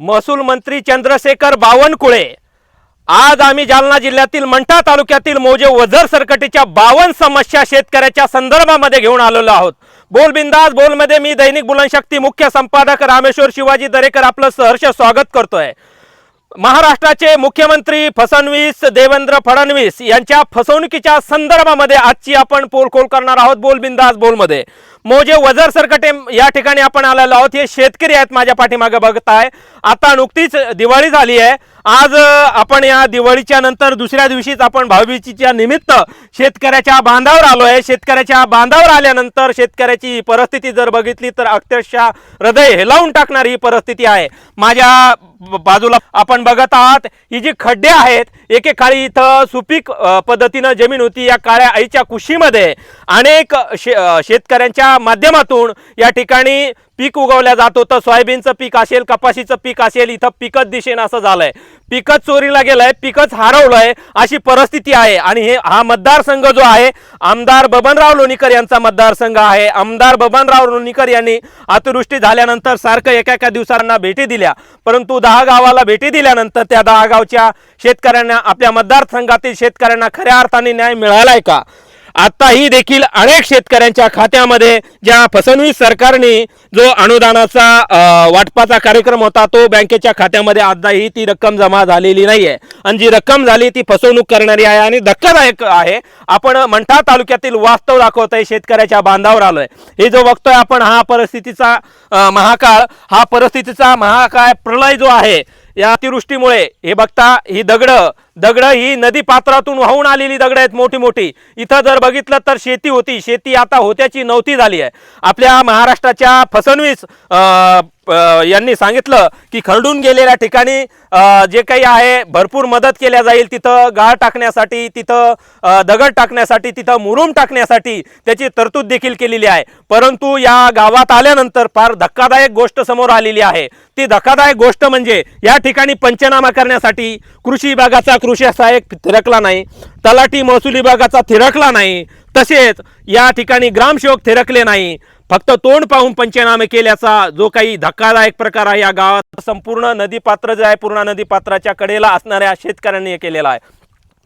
महसूल मंत्री चंद्रशेखर बावनकुळे. आज आम्ही जालना जिल्ह्यातील मंठा तालुक्यातील मोजे वझर सरकटीच्या बावन समस्या शेतकऱ्याच्या संदर्भामध्ये घेऊन आलेलो आहोत. बोल बिंदास बोलमध्ये मी दैनिक बुलनशक्ती मुख्य संपादक रामेश्वर शिवाजी दरेकर आपलं सहर्ष स्वागत करतोय. महाराष्ट्राचे मुख्यमंत्री फसवणवीस देवेंद्र फडणवीस यांच्या फसवणुकीच्या संदर्भामध्ये आजची आपण पोलखोल करणार आहोत. बोल बिंदास बोलमध्ये. मोजे वजर सरकटे या ठिकाणी आपण आलेलो आहोत. हे शेतकरी आहेत माझ्या पाठीमागे बघताय. आता नुकतीच दिवाळी झाली आहे. आज आपण या दिवाळीच्या नंतर दुसऱ्या दिवशीच आपण भाऊबीजीच्या निमित्त शेतकऱ्याच्या बांधावर आलो आहे शेतकऱ्याच्या बांधावर आल्यानंतर शेतकऱ्याची परिस्थिती जर बघितली तर अक्षरशः हृदय हेलावून टाकणारी ही परिस्थिती आहे. माझ्या बाजूला आपण बघत आहात ही जी खड्डे आहेत एकेकाळी इथं सुपीक पद्धतीनं जमीन होती. या काळ्या आईच्या कुशीमध्ये अनेक शे शेतकऱ्यांच्या माध्यमातून या ठिकाणी पीक उगवल्या जात होतं. सोयाबीनचं पीक असेल कपाशीचं पीक असेल इथं पिकच दिशेनं असं झालंय. पिकच चोरीला गेलंय पिकच हरवलंय अशी परिस्थिती आहे. आणि हे हा मतदारसंघ जो आहे आमदार बबनराव लोणीकर यांचा मतदारसंघ आहे. आमदार बबनराव लोणीकर यांनी अतिवृष्टी झाल्यानंतर सारखं एका एका दिवसांना भेटी दिल्या. परंतु दहा गावाला भेटी दिल्यानंतर त्या दहा गावच्या शेतकऱ्यांना आपल्या मतदारसंघातील शेतकऱ्यांना खऱ्या अर्थाने न्याय मिळालाय का? आताही देखील अनेक शेतकऱ्यांच्या खात्यामध्ये ज्या फसवणूक सरकारने जो अनुदानाचा वाटपाचा कार्यक्रम होता तो बँकेच्या खात्यामध्ये आताही ती रक्कम जमा झालेली नाहीये. आणि जी रक्कम झाली ती फसवणूक करणारी आहे आणि धक्कादायक आहे. आपण मंठा तालुक्यातील वास्तव दाखवत आहे शेतकऱ्याच्या बांधावर आलोय. हे जो बघतोय आपण हा परिस्थितीचा महाकाळ हा परिस्थितीचा महाकाळ प्रलय जो आहे या अतिवृष्टीमुळे हे बघता ही दगड दगड ही नदी पात्रातून वाहून आलेली दगड आहेत मोठी मोठी. इथं जर बघितलं तर शेती होती. शेती आता होत्याची नव्हती झाली आहे. आपल्या महाराष्ट्राच्या फसणवीस अं, यांनी सांगितलं की खरडून गेलेल्या ठिकाणी जे काही आहे भरपूर मदत केल्या जाईल. तिथं गाळ टाकण्यासाठी तिथं दगड टाकण्यासाठी तिथं मुरुम टाकण्यासाठी त्याची तरतूद देखील केलेली आहे. परंतु या गावात आल्यानंतर फार धक्कादायक गोष्ट समोर आलेली आहे. ती धक्कादायक गोष्ट म्हणजे या ठिकाणी पंचनामा करण्यासाठी कृषी विभागाचा कृषी सहाय्यक थिरकला नाही. तलाठी महसूल विभागाचा थिरकला नाही. तसेच या ठिकाणी ग्रामसेवक थिरकले नाही. फक्त तोंड पाहून पंचनामे केल्याचा जो काही धक्कादायक प्रकार आहे या गावात संपूर्ण नदीपात्र जे आहे पूर्णा नदीपात्राच्या कडेला असणाऱ्या शेतकऱ्यांनी केलेला आहे.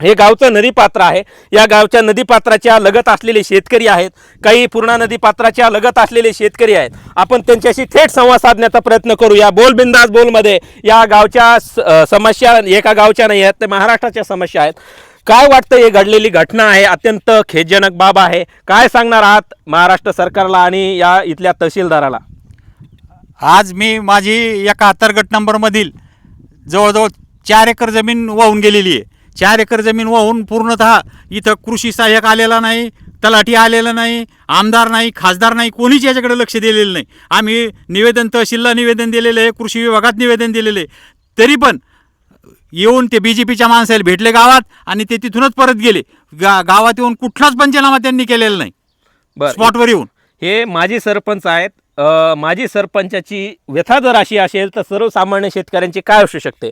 हे गावचं नदीपात्र आहे. या गावच्या नदीपात्राच्या लगत असलेले शेतकरी आहेत. काही पूर्णा नदीपात्राच्या लगत असलेले शेतकरी आहेत. आपण त्यांच्याशी थेट संवाद साधण्याचा प्रयत्न करूया. बोलबिंदास बोलमध्ये. या गावच्या स- समस्या एका गावच्या नाही आहेत ते महाराष्ट्राच्या समस्या आहेत. काय वाटतं हे घडलेली घटना आहे? अत्यंत खेदजनक बाब आहे. काय सांगणार आहात महाराष्ट्र सरकारला आणि या इथल्या तहसीलदाराला? आज मी माझी एकाहत्तर गट नंबरमधील जवळजवळ चार एकर जमीन वाहून गेलेली आहे. चार एकर जमीन वाहून पूर्णतः इथं कृषी सहाय्यक आलेला नाही तलाठी आलेला नाही आमदार नाही खासदार नाही कोणीच याच्याकडे लक्ष दिलेलं नाही. आम्ही निवेदन तहसीलला निवेदन दिलेलं आहे कृषी विभागात निवेदन दिलेलं आहे. तरी पण येऊन ते बी जे पीच्या माणसाला भेटले गावात आणि ते तिथूनच परत गेले. गा गावात येऊन कुठलाच पंचनामा त्यांनी केलेला नाही. स्पॉटवर येऊन. हे माजी सरपंच आहेत. माजी सरपंचाची व्यथा जर अशी असेल तर सर्वसामान्य शेतकऱ्यांची काय असू शकते?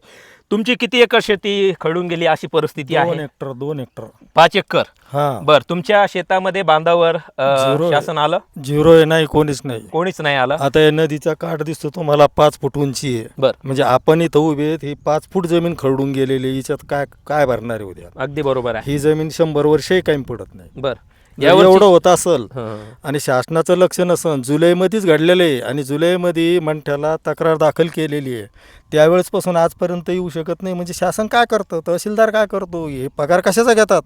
तुमची किती एकर शेती खडून गेली अशी परिस्थिती दोन आहे? हेक्टर दोन हेक्टर पाच एकर. हा. बर तुमच्या शेतामध्ये बांधावर अ. शासन आलं? झिरो आहे नाही कोणीच नाही. कोणीच नाही आलं? आता या नदीचा काठ दिसतो तुम्हाला पाच फूट उंची आहे. बर. म्हणजे आपण इथं उभे आहेत ही पाच फूट जमीन खरडून गेलेली आहे. हिच्यात काय काय भरणार आहे उद्या? अगदी बरोबर आहे. ही जमीन शंभर वर्षही काही पडत नाही. बर. जर यावर्षी- एवढं होत असल. आणि शासनाचं लक्ष नसन जुलैमध्येच घडलेलं आहे आणि जुलैमध्ये मंठ्याला तक्रार दाखल केलेली आहे. त्यावेळेसपासून आजपर्यंत येऊ शकत नाही. म्हणजे शासन काय करतं? तहसीलदार काय करतो? हे पगार कशाचा घेतात?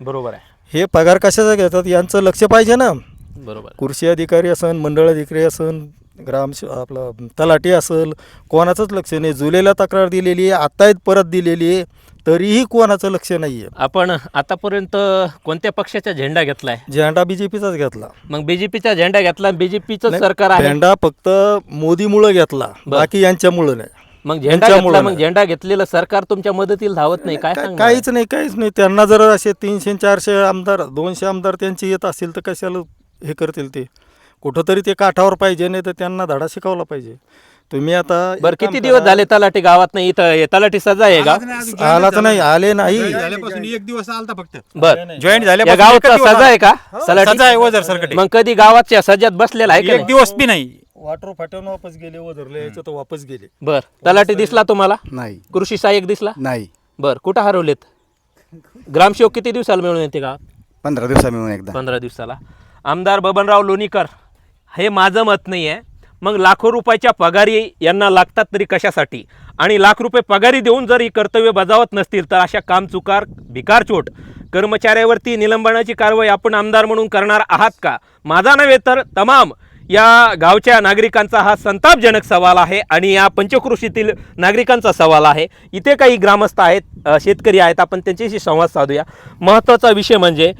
बरोबर आहे. हे पगार कशाचा घेतात? यांचं लक्ष पाहिजे ना. बरोबर. कृषी अधिकारी असन मंडळ अधिकारी असन ग्राम आपलं तलाठी असेल कोणाचंच लक्ष नाही. जुलैला तक्रार दिलेली आहे आत्ता परत दिलेली आहे. तरीही कोणाचं लक्ष नाही आहे आपण आतापर्यंत कोणत्या पक्षाचा झेंडा घेतलाय? झेंडा बी जे पीचाच घेतला. मग बीजेपीचा झेंडा घेतला बीजेपीचं नाही, सरकार आहे. झेंडा फक्त मोदीमुळं घेतला बाकी यांच्यामुळं नाही. मग झेंडा घेतला मग नाही. झेंडा घेतलेलं सरकार तुमच्या मदतीला धावत नाही काय काय- सांगणार? काहीच नाही काहीच नाही. त्यांना जर असे तीनशे चारशे आमदार दोनशे आमदार त्यांचे येत असतील तर कशाला हे करतील ते? कुठंतरी ते काठावर पाहिजे नाही तर त्यांना धडा शिकवला पाहिजे. तुम्ही आता एक बरं काम किती दिवस करा. झाले तलाठी गावात नाही? इथं हे तलाठी सजा आहे का? आला तर नाही आले नाही. झाल्यापासून एक दिवस आलता फक्त. बर. जॉईन या झाल्यापासून गावाचा एकच दिवस सजा आहे का? आला. सजा आहे वजर सरकटे. मग कधी गावाच्या सज्जात बसलेला आहे का एक नाही? दिवस बी नाही. वॉटर फाट्यावर वापस गेले वजरले यायचं तर वापस गेले. बर. तलाठी दिसला तुम्हाला? नाही. कृषी सहाय्यक दिसला? नाही. बर कुठं हरवलेत? ग्रामसेवक किती दिवसाला मिळून येते का पंधरा दिवसा मिळून एकदा. पंधरा दिवसाला. आमदार बबनराव लोणीकर हे माझं मत नाही आहे मग लाखो रुपयाच्या पगारी यांना लागतात तरी कशासाठी? आणि लाख रुपये पगारी देऊन जर ही कर्तव्य बजावत नसतील तर अशा कामचुकार भिकारचोट कर्मचाऱ्यावरती निलंबनाची कारवाई आपण आमदार म्हणून करणार आहात का? माझा नव्हे तर तमाम या गावच्या नागरिकांचा हा संतापजनक सवाल आहे आणि या पंचकृषीतील नागरिकांचा सवाल आहे. इथे काही ग्रामस्थ आहेत शेतकरी आहेत आपण त्यांच्याशी संवाद साधूया. महत्त्वाचा विषय म्हणजे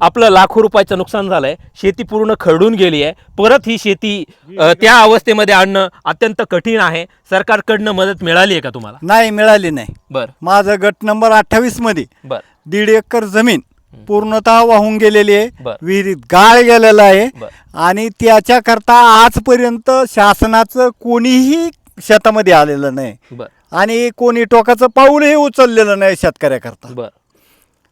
आपलं लाखो रुपयाचं नुकसान झालं आहे शेती पूर्ण खरडून गेली आहे. परत ही शेती अ, त्या अवस्थेमध्ये आणणं अत्यंत कठीण आहे. सरकारकडनं मदत मिळाली आहे का तुम्हाला? नाही मिळाली नाही. बरं. माझं गट नंबर अठ्ठावीसमध्ये बरं. दीड एकर जमीन पूर्णतः वाहून गेलेली आहे. बर. विहिरीत गाळ गेलेला आहे. आणि त्याच्याकरता आजपर्यंत शासनाचं कोणीही शेतामध्ये आलेलं नाही. बरं. आणि कोणी टोकाचं पाऊलही उचललेलं नाही शेतकऱ्याकरता. बरं.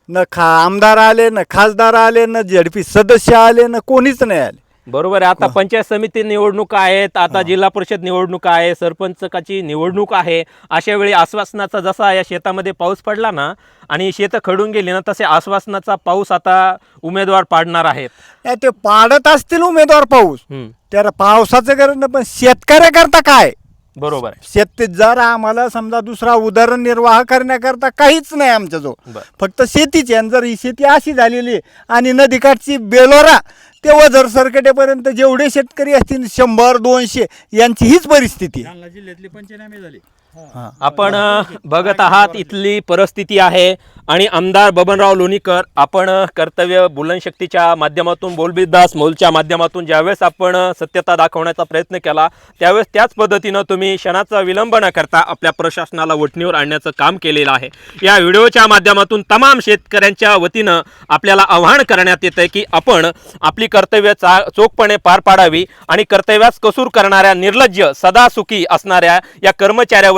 न खा आमदार आले न खासदार आले न झडपी सदस्य आले न कोणीच नाही आले. बरोबर आहे. आता पंचायत समिती निवडणुका आहेत आता जिल्हा परिषद निवडणूक आहे सरपंचकाची निवडणूक आहे. अशा वेळी आश्वासनाचा जसा या शेतामध्ये पाऊस पडला ना आणि शेतं खडून गेली ना तसे आश्वासनाचा पाऊस आता उमेदवार पाडणार आहेत. नाही, ते पाडत असतील उमेदवार पाऊस. हम्म, त्याला पावसाचं गरज नाही पण शेतकऱ्याकरता काय? बरोबर आहे शेत जर आम्हाला समजा दुसरा उदरनिर्वाह करण्याकरता काहीच नाही आमच्याजवळ बरं. फक्त शेतीची आणि जर ही शेती अशी झालेली आहे आणि नदीकाठची बेलोरा ते वजर सरकटेपर्यंत जेवढे शेतकरी असतील शंभर दोनशे यांची हीच परिस्थिती आहे. जालना जिल्ह्यातले पंचनामे झाले. आपण बघत आहात इथली परिस्थिती आहे. आणि आमदार बबनराव लोणीकर आपण कर्तव्य कर्तव्य बुलनशक्तीच्या माध्यमातून बोलबिदास मोलच्या माध्यमातून ज्यावेळेस आपण सत्यता दाखवण्याचा प्रयत्न केला त्यावेळेस त्याच पद्धतीनं तुम्ही क्षणाचा विलंब न करता आपल्या प्रशासनाला वटणीवर आणण्याचं काम केलेलं आहे. या व्हिडिओच्या माध्यमातून तमाम शेतकऱ्यांच्या वतीनं आपल्याला आव्हान करण्यात येतं की आपण आपली कर्तव्य चा चोखपणे पार पाडावी आणि कर्तव्यास कसूर करणाऱ्या निर्लज्ज सदासुखी असणाऱ्या या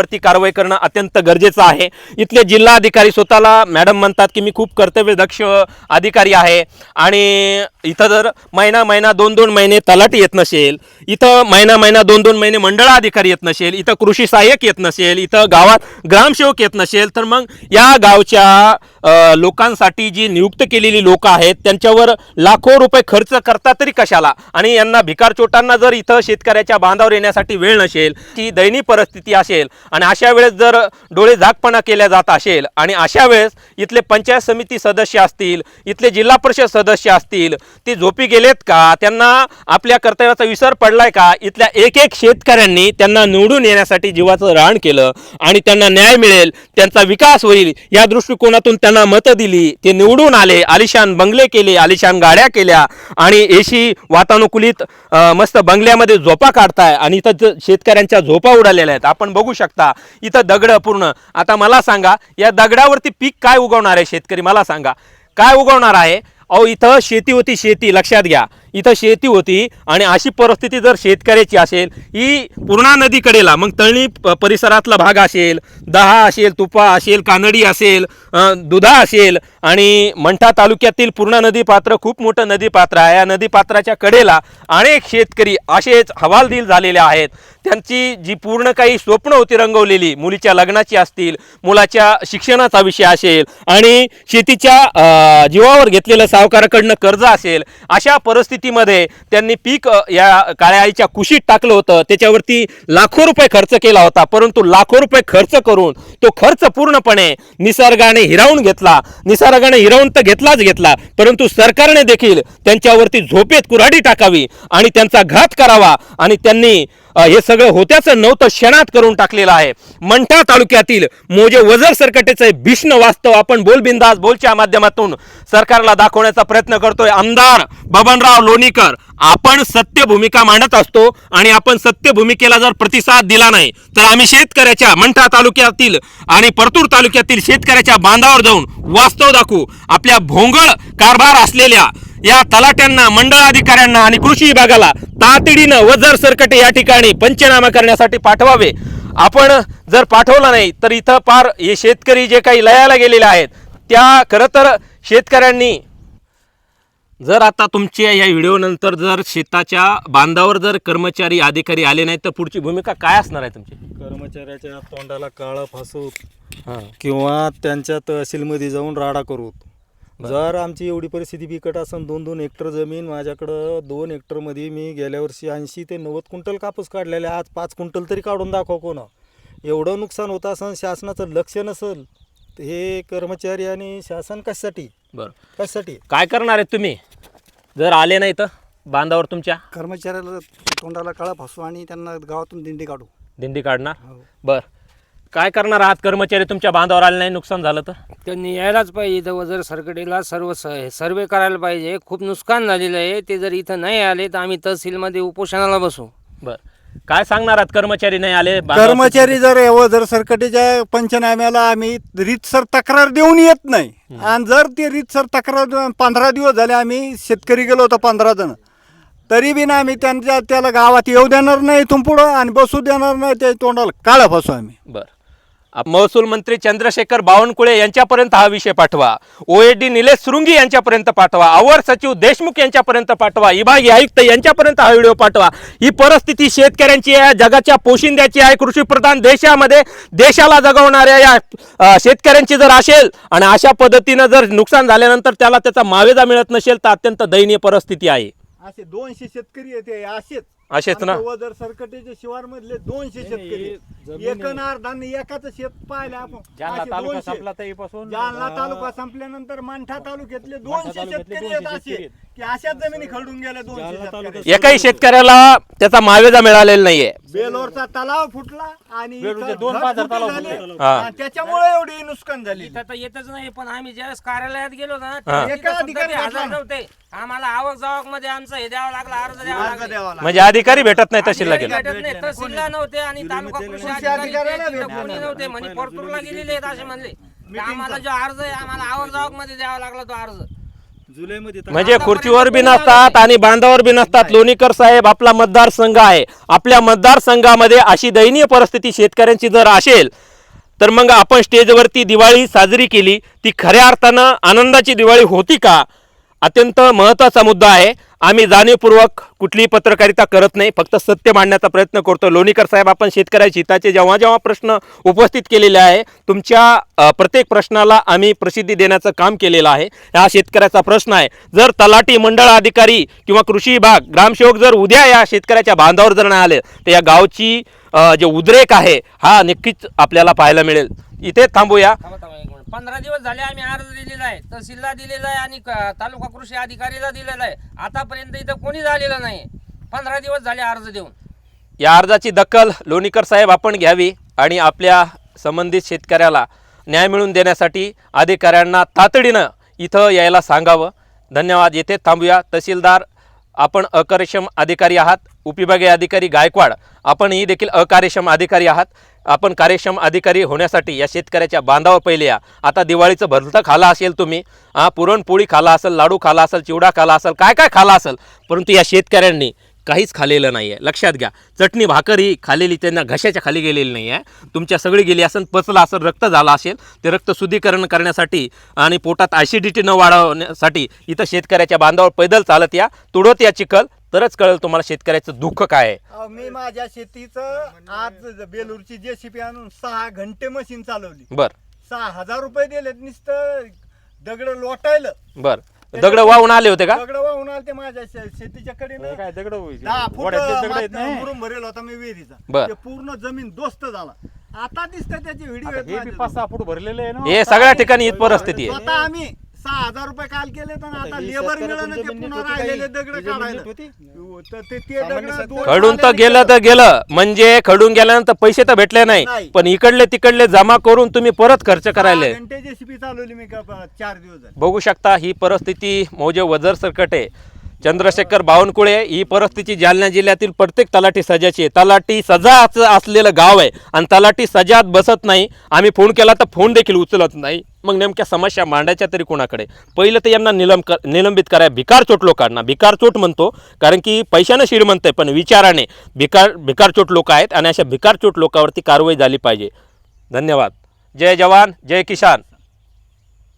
कर्मचाऱ्यावरती कारवाई करणं अत्यंत गरजेचं आहे. इथले जिल्हाधिकारी स्वतःला मॅडम म्हणतात की मी खूप कर्तव्यदक्ष अधिकारी आहे आणि इथं जर महिना महिना दोन दोन महिने तलाठी येत नसेल इथं महिना महिना दोन दोन महिने मंडळाधिकारी येत नसेल इथं कृषी सहाय्यक येत नसेल इथं गावात ग्रामसेवक येत नसेल तर मग या गावच्या लोकांसाठी जी नियुक्त केलेली लोक आहेत त्यांच्यावर लाखो रुपये खर्च करता तरी कशाला? आणि यांना भिकारचोटांना जर इथं शेतकऱ्याच्या बांधावर येण्यासाठी वेळ नसेल की दयनीय परिस्थिती असेल आणि अशा वेळेस जर डोळे झाकपणा केल्या जात असेल आणि अशा वेळेस इथले पंचायत समिती सदस्य असतील इथले जिल्हा परिषद सदस्य असतील ते झोपी गेलेत का? त्यांना आपल्या कर्तव्याचा विसर पडलाय का? इथल्या एक एक शेतकऱ्यांनी त्यांना निवडून येण्यासाठी जीवाचं रान केलं आणि त्यांना न्याय मिळेल त्यांचा विकास होईल या दृष्टिकोनातून त्यांना मतं दिली ते निवडून आले आलिशान बंगले केले आलिशान गाड्या केल्या आणि एशी वातानुकूलित मस्त बंगल्यामध्ये झोपा काढताय आणि इथं शेतकऱ्यांच्या झोपा उडालेल्या आहेत. आपण बघू शकता इथं दगड पूर्ण. आता मला सांगा या दगडावरती पीक काय उगवणार आहे शेतकरी? मला सांगा काय उगवणार आहे? अहो इथं शेती होती शेती लक्षात घ्या. इथं शेती होती आणि अशी परिस्थिती जर शेतकऱ्याची असेल ही पूर्णा नदीकडेला मग तळणी प- परिसरातला भाग असेल दहा असेल तुपा असेल कानडी असेल दुधा असेल आणि मंठा तालुक्यातील पूर्णा नदी पात्र खूप मोठं नदी पात्र आहे. या नदी पात्राच्या कडेला अनेक शेतकरी असेच हवालदिल झालेले आहेत. त्यांची जी पूर्ण काही स्वप्न होती रंगवलेली मुलीच्या लग्नाची असतील मुलाच्या शिक्षणाचा विषय असेल आणि शेतीच्या जीवावर घेतलेलं सावकाराकडनं कर्ज असेल अशा परिस्थिती शेतीमध्ये त्यांनी पीक या काळ्या आईच्या कुशीत टाकलं होतं. त्याच्यावरती लाखो रुपये खर्च केला होता. परंतु लाखो रुपये खर्च करून तो खर्च पूर्णपणे निसर्गाने हिरावून घेतला. निसर्गाने हिरावून तर घेतलाच घेतला. परंतु सरकारने देखील त्यांच्यावरती झोपेत कुऱ्हाडी टाकावी आणि त्यांचा घात करावा आणि त्यांनी हे सगळं होत्याचं नव्हतं क्षणात करून टाकलेलं आहे. मंठा तालुक्यातील मोजे वजर सरकटेचं भीष्ण वास्तव आपण बोलबिंदास बोलच्या माध्यमातून सरकारला दाखवण्याचा प्रयत्न करतोय. आमदार बबनराव लोणीकर आपण सत्य भूमिका मांडत असतो आणि आपण सत्य भूमिकेला जर प्रतिसाद दिला नाही तर आम्ही शेतकऱ्याच्या मंठा तालुक्यातील आणि परतूर तालुक्यातील शेतकऱ्याच्या बांधावर जाऊन वास्तव दाखवू. आपल्या भोंगळ कारभार असलेल्या या तलाट्यांना मंडळ अधिकाऱ्यांना आणि कृषी विभागाला तातडीनं वजर सरकटे या ठिकाणी पंचनामा करण्यासाठी पाठवावे. आपण जर पाठवलं नाही तर इथं पार हे शेतकरी जे काही लयाला गेलेले आहेत त्या खरं तर शेतकऱ्यांनी जर आता तुमच्या या व्हिडिओ नंतर जर शेताच्या बांधावर जर कर्मचारी अधिकारी आले नाही तर पुढची भूमिका काय असणार आहे तुमची? कर्मचाऱ्याच्या तोंडाला काळं फासू हां. किंवा त्यांच्या तहसीलमध्ये जाऊन राडा करू जर आमची एवढी परिस्थिती बिकट असेल दोन दोन हेक्टर जमीन माझ्याकडं दोन हेक्टरमध्ये मी गेल्या वर्षी ऐंशी ते नव्वद क्विंटल कापूस काढलेले आज पाच क्विंटल तरी काढून दाखव कोण. एवढं नुकसान होत असेल शासनाचं लक्ष नसेल तर हे कर्मचारी आणि शासन कशासाठी? बरं. कशासाठी? काय करणार आहेत तुम्ही? जर आले नाही तर? बांधावर तुमच्या? कर्मचाऱ्याला तोंडाला काळा फासू आणि त्यांना गावातून दिंडी काढू. दिंडी काढणार? बर. काय करणार आहात कर्मचारी? तुमच्या बांधावर आले नाही नुकसान झालं तर? त्यांनी यायलाच पाहिजे इथं वजर सरकटेला सर्व स- सर्वे करायला पाहिजे. खूप नुकसान झालेलं आहे. ते जर इथं नाही आले तर आम्ही तहसीलमध्ये उपोषणाला बसू. बर. काय सांगणार आहात कर्मचारी नाही आले? बांधावर- कर्मचारी जर व जर सरकटेच्या पंचनाम्याला आम्ही रीतसर तक्रार देऊन येत नाही. आणि जर ते रीतसर तक्रार देऊन पंधरा दिवस झाले आम्ही शेतकरी गेलो होतो पंधरा जण. तरी बी ना आम्ही त्यांच्या त्याला गावात येऊ देणार नाही इथून पुढं आणि बसू देणार नाही त्या तोंडाला काळा फसू आम्ही. बर. महसूल मंत्री चंद्रशेखर बावनकुळे यांच्यापर्यंत हा विषय पाठवा. ओएडी निलेश सुरुंगी यांच्यापर्यंत पाठवा. अवर सचिव देशमुख यांच्यापर्यंत पाठवा. विभागीय आयुक्त यांच्यापर्यंत हा व्हिडिओ पाठवा. ही परिस्थिती शेतकऱ्यांची आहे जगाच्या पोशिंद्याची आहे. कृषी प्रधान देशामध्ये देशाला जगवणाऱ्या या शेतकऱ्यांची जर असेल आणि अशा पद्धतीनं जर नुकसान झाल्यानंतर त्याला त्याचा मावेजा मिळत नसेल तर अत्यंत दयनीय परिस्थिती आहे. असे दोनशे शेतकरी येते असेच. असेच ना? आमच्या वजर सरकटेच्या शिवार मधले दोनशे शेतकरी एक अर्धाने एकाच शेत पाहिलं आपण जालना असे तालुका दोनशे. संपला तेव्हापासून जालना तालुका संपल्यानंतर मांठा तालुक्यातले दोनशे तालुक्यातले शेतकरी दोनशे आहेत असे शेतकरी की अशाच जमिनी खरडून गेल्या दोनशे शेतकरी. एकाही शेतकऱ्याला त्याचा मावेजा मिळालेला नाहीये बेलोरचा तलाव फुटला आणि बेलूरचे इथं दोन बाजार फुटे तलाव झाले. फुटले. हा. आणि त्याच्यामुळे एवढी नुकसान झाली इथं तर येतच नाही पण आम्ही ज्यावेळेस कार्यालयात गेलो ना. तिथं एका सुद्धा अधिकारी ते हजर भेटला. नव्हते आम्हाला आवक जावकमध्ये आमचं हे द्यावं लागलं अर्ज द्यावा अर्ज लागला द्यावा लागला. म्हणजे अधिकारी भेटत नाही तहसीलला गेला भेटत नाही. तहसीलला नव्हते आणि तालुका कृषी अधिकारी तिथं कोणी नव्हते. म्हणे परतूरला गेलेले आहेत असे म्हणले. आम्हाला जो अर्ज आहे आम्हाला आवक जावकमध्ये द्यावा लागला तो अर्ज. जुलैमध्ये म्हणजे खुर्चीवर बी नसतात आणि बांधावर बी नसतात. लोणीकर साहेब आपला मतदारसंघ आहे. आपल्या मतदारसंघामध्ये अशी दयनीय परिस्थिती शेतकऱ्यांची जर असेल तर मग आपण स्टेजवरती दिवाळी साजरी केली. ती खऱ्या अर्थानं आनंदाची दिवाळी होती का? अत्यंत महत्त्वाचा मुद्दा आहे. आम्ही जाणीवपूर्वक कुठलीही पत्रकारिता करत नाही. फक्त सत्य मांडण्याचा प्रयत्न करतो लोणीकर साहेब आपण शेतकऱ्याच्या हिताचे जेव्हा जेव्हा प्रश्न उपस्थित केलेले आहे तुमच्या प्रत्येक प्रश्नाला आम्ही प्रसिद्धी देण्याचं काम केलेलं आहे. हा शेतकऱ्याचा प्रश्न आहे. जर तलाठी मंडळ अधिकारी किंवा कृषी विभाग ग्रामसेवक जर उद्या या शेतकऱ्याच्या बांधावर जर नाही आले तर या गावची जे उद्रेक आहे हा नक्कीच आपल्याला पाहायला मिळेल. इथे थांबूया. थांबा, थांबा एक मिनिट. पंधरा दिवस झाले आम्ही अर्ज दिलेला आहे तहसीलला दिलेला आहे आणि क- तालुका कृषी अधिकारीला दिलेला आहे. आतापर्यंत इथं कोणी झालेलं नाही. पंधरा दिवस झाले अर्ज देऊन. या अर्जाची दखल लोणीकर साहेब आपण घ्यावी आणि आपल्या संबंधित शेतकऱ्याला न्याय मिळवून देण्यासाठी अधिकाऱ्यांना तातडीनं इथं यायला सांगावं. धन्यवाद. येथे थांबूया. तहसीलदार आपण अकार्यक्षम अधिकारी आहात. उपविभागीय अधिकारी गायकवाड आपणही देखील अकार्यक्षम अधिकारी आहात. आपण कार्यक्षम अधिकारी होण्यासाठी या शेतकऱ्याच्या बांधावर पहिले या. आता दिवाळीचं भरतं खाला असेल तुम्ही हां पुरणपोळी खाला असेल लाडू खाला असेल चिवडा खाला असेल काय काय खाला असेल परंतु या शेतकऱ्यांनी काहीच खालेलं नाही आहे लक्षात घ्या चटणी भाकर ही खालेली त्यांना घशाच्या खाली गेलेली नाही आहे तुमच्या सगळी गेली असेल पचलं असेल रक्त झालं असेल ते रक्त शुद्धीकरण करण्यासाठी आणि पोटात ॲसिडिटी न वाढवण्यासाठी इथं शेतकऱ्याच्या बांधावर पैदल चालत या तुडवत या चिखल तरच कळेल तुम्हाला शेतकऱ्याचं दुःख काय आहे. अहो, मी माझ्या शेतीचं आज बेलूरची जेसीपी आणून सहा घंटे मशीन चालवली. बर. सहा हजार रुपये दिलेत नुसतं दगड लोटायला. बर. दगड वाहून आले होते का? दगड वाहून आले ते माझ्या शे- शेतीच्या कडेनं. काय दगड होईल? दहा फूट वड्यातले दगड आहेत माती नाही. मुरुम भरेल होता मी विहिरीचा. बर. ते पूर्ण जमीन दोस्त झाला. आता दिसतं त्याचे व्हिडिओ आता हे बी. पाच सहा फूट भरलेले आहे ना. हे सगळ्या ठिकाणी हीच परिस्थिती आहे. स्वतः आम्ही सहा हजार रुपये काल केले तर आता ही लेबर मिळालं ते जमीन पुन्हा होती राहिलेले काही? दगड ही काढायला नीट होती? तर ते ते सामान्य दगड शेतकरी- दोन खडून तर गेलं तर गेलं म्हणजे खडून गेल्यानंतर पैसे तर भेटले नाही नाही. पण इकडले तिकडले जमा करून तुम्ही परत खर्च करायले घंटे जेसीपी चालवली मी चार दिवस झाले बघू शकता ही परिस्थिती मौजे वजर सरकट आहे चंद्रशेखर बावनकुळे ही परिस्थिती जालना जिल्ह्यातील प्रत्येक तलाठी सजाची आहे. तलाठी सजाच असलेलं गाव आहे आणि तलाठी सजात बसत नाही. आम्ही फोन केला तर फोन देखील उचलत नाही. मग नेमक्या समस्या मांडायच्या तरी कोणाकडे? पहिलं तर यांना निलंब कर निलंबित कराय भिकारचोट लोकांना. भिकारचोट म्हणतो कारण की पैशानं श्रीमंत आहे पण विचाराने भिकार भिकारचोट लोक आहेत आणि अशा भिकारचोट लोकांवरती कारवाई झाली पाहिजे. धन्यवाद. जय जवान जय किसान.